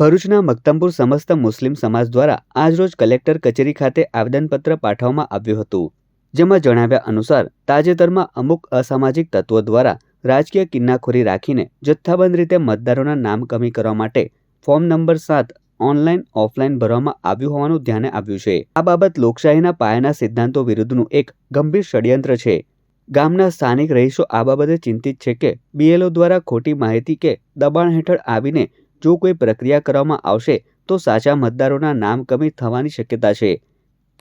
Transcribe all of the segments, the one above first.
ભરૂચના મક્તમપુર સમસ્ત મુસ્લિમ સમાજ દ્વારા આજરોજ કલેક્ટર કચેરી ખાતે આવેદનપત્ર પાઠવવામાં આવ્યું હતું. જેમાં જણાવ્યા અનુસાર, તાજેતરમાં અમુક અસામાજિક તત્વો દ્વારા રાજકીય કિન્નાખોરી રાખીને જથ્થાબંધ રીતે મતદારોના નામ કમી કરવા માટે ફોર્મ નંબર સાત ઓનલાઈન, ઓફલાઈન ભરવામાં આવ્યું હોવાનું ધ્યાને આવ્યું છે. આ બાબત લોકશાહીના પાયાના સિદ્ધાંતો વિરુદ્ધનું એક ગંભીર ષડયંત્ર છે. ગામના સ્થાનિક રહીશો આ બાબતે ચિંતિત છે કે બીએલઓ દ્વારા ખોટી માહિતી કે દબાણ હેઠળ આવીને જો કોઈ પ્રક્રિયા કરવામાં આવશે, તો સાચા મતદારોના નામ કમી થવાની શક્યતા છે.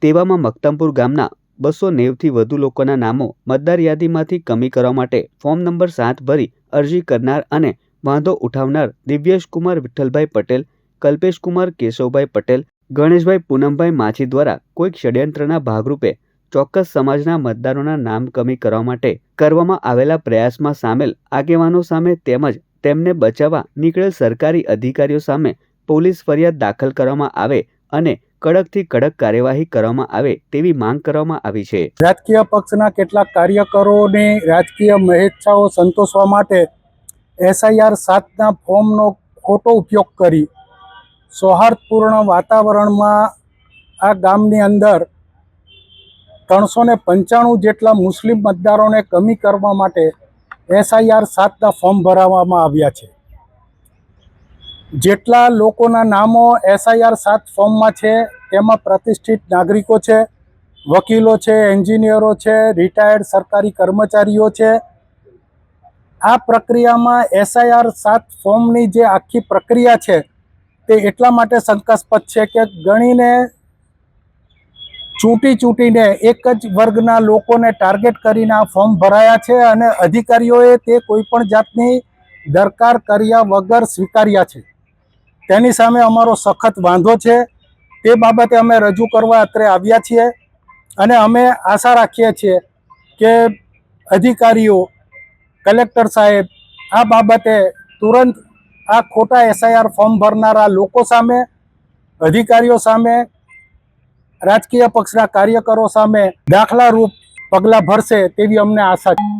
તેવામાં મક્તમપુર ગામના બસો નેવથી વધુ લોકોના નામો મતદાર યાદીમાંથી કમી કરવા માટે ફોર્મ નંબર સાત ભરી અરજી કરનાર અને વાંધો ઉઠાવનાર દિવ્યેશકુમાર વિઠ્ઠલભાઈ પટેલ કલ્પેશકુમાર કેશવભાઈ પટેલ, ગણેશભાઈ પૂનમભાઈ માછી દ્વારા કોઈક ષડયંત્રના ભાગરૂપે ચોક્કસ સમાજના મતદારોના નામ કમી કરવા માટે કરવામાં આવેલા પ્રયાસમાં સામેલ આગેવાનો સામે તેમજ તેમને બચાવવા નીકળેલ સરકારી અધિકારીઓ સામે પોલીસ ફરિયાદ દાખલ કરવામાં આવે અને કડકથી કડક કાર્યવાહી કરવામાં આવે તેવી માંગ કરવામાં આવી છે. રાજકીય પક્ષના કેટલાક કાર્યકરોની રાજકીય મહેચ્છાઓ સંતોષવા માટે એસઆઈઆર સાતના ફોર્મનો ખોટો ઉપયોગ કરી સૌહાર્દપૂર્ણ વાતાવરણમાં આ ગામની અંદર ત્રણસો ને પંચાણું જેટલા મુસ્લિમ મતદારોને કમી કરવા માટે એસઆઈઆર સાતના ફોર્મ ભરાવવામાં આવ્યા છે. જેટલા લોકોના નામો એસઆઈઆર સાત ફોર્મમાં છે, તેમાં પ્રતિષ્ઠિત નાગરિકો છે, વકીલો છે, એન્જિનિયરો છે, રિટાયર્ડ સરકારી કર્મચારીઓ છે. આ પ્રક્રિયામાં એસઆઈઆર સાત ફોર્મની જે આખી પ્રક્રિયા છે, તે એટલા માટે શંકાસ્પદ છે કે ગણીને ચૂંટી ચૂંટીને એક જ વર્ગના લોકોને ટાર્ગેટ કરીને આ ફોર્મ ભરાયા છે અને અધિકારીઓએ તે કોઈપણ જાતની દરકાર કર્યા વગર સ્વીકાર્યા છે. તેની સામે અમારો સખત વાંધો છે. તે બાબતે અમે રજૂ કરવા અત્રે આવ્યા છીએ અને અમે આશા રાખીએ છીએ કે અધિકારીઓ, કલેક્ટર સાહેબ આ બાબતે તુરંત આ ખોટા એસઆઈઆર ફોર્મ ભરનારા લોકો સામે, અધિકારીઓ સામે રાજકીય પક્ષના કાર્યકરો સામે દાખલારૂપ પગલાં ભરશે તેવી અમને આશા છે.